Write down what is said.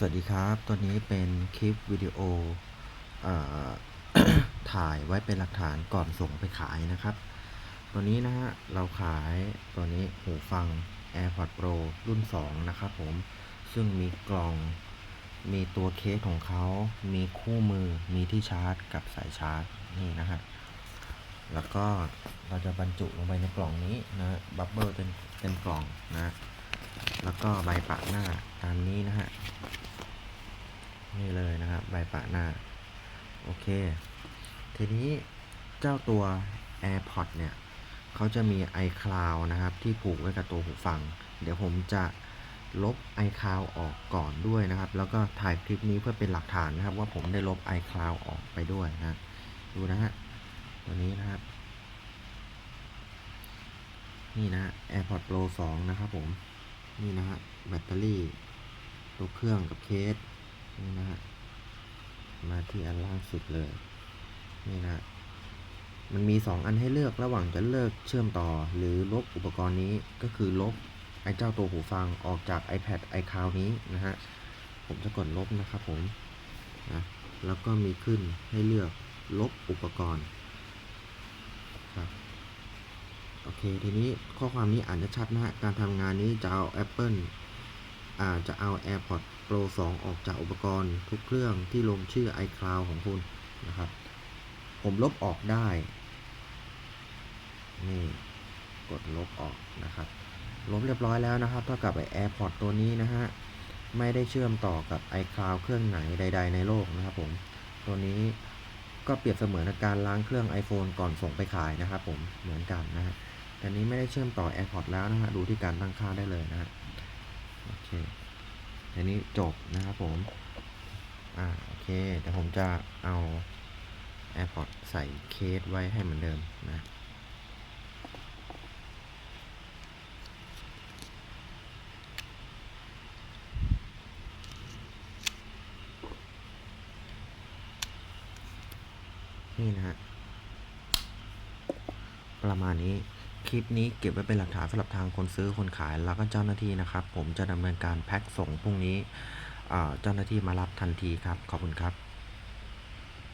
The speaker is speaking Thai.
สวัสดีครับ ตัวนี้เป็นคลิปวิดีโออถ่ายไว้เป็นหลักฐานก่อนส่งไปขายนะครับ ตัวนี้นะฮะ เราขายตัวนี้หูฟัง AirPods Pro รุ่น 2 นะครับผม ซึ่งมีกล่อง มีตัวเคสของเขา มีคู่มือ มีที่ชาร์จกับสายชาร์จ นี่นะฮะ แล้วก็เราจะบรรจุลงไปในกล่องนี้นะบับเบิลเป็นเป็นกล่องนะแล้วก็ใบปะหน้าตามนี้นะฮะ นี่เลยนะครับ ใบปะหน้า โอเค ทีนี้เจ้าตัว AirPods เนี่ยเขาจะมี iCloud นะครับ ที่ผูกไว้กับตัวหูฟัง เดี๋ยวผมจะลบ iCloud ออกก่อนด้วยนะครับ แล้วก็ถ่ายคลิปนี้เพื่อเป็นหลักฐานนะครับ ว่าผมได้ลบ iCloud ออกไปด้วยนะดูนะฮะตัวนี้นะครับ นี่นะ AirPods Pro 2 นะครับผม นี่นะฮะแบตเตอรี่ ตัวเครื่องกับเคส นี่นะฮะมาที่อันล่างสุดเลย นี่นะ มันมี 2 อันให้เลือกระหว่างจะเลิกเชื่อมต่อ หรือลบอุปกรณ์นี้ก็คือลบไอ้เจ้าตัวหูฟังออกจาก iPad iCloud นี้นะฮะ ผมจะกดลบนะครับผมนะแล้วก็มีขึ้นให้เลือกลบอุปกรณ์ครับโอเค ทีนี้ข้อความนี้อ่านจะชัดนะฮะ การทำงานนี้จะเอา Apple อ่าจะเอา AirPods Pro 2 ออกจากอุปกรณ์ทุกเครื่องที่ลงชื่อ iCloud ของคุณนะครับ ผมลบออกได้ นี่ กดลบออกนะครับ ลบเรียบร้อยแล้วนะครับ เท่ากับไอ AirPods ตัวนี้นะฮะ ไม่ได้เชื่อมต่อกับ iCloud เครื่องไหนใด ๆ ในโลกนะครับผม ตัวนี้ก็เปรียบเสมือนการล้างเครื่อง iPhone ก่อนส่งไปขายนะครับผม เหมือนกันนะฮะแต่นี้ไม่ได้เชื่อมต่อ AirPods แล้วนะฮะ ดูที่การตั้งค่าได้เลยนะฮะ โอเค อันนี้จบนะครับผม อ่าโอเคเดี๋ยวผมจะเอา AirPods ใส่เคสไว้ให้เหมือนเดิมนะนี่นะฮะ ประมาณนี้ คลิปนี้เก็บไว้เป็นหลักฐานสำหรับทางคนซื้อคนขายแล้วก็เจ้าหน้าที่นะครับ ผมจะดำเนินการแพ็คส่งพรุ่งนี้เจ้าหน้าที่มารับทันทีครับ ขอบคุณครับ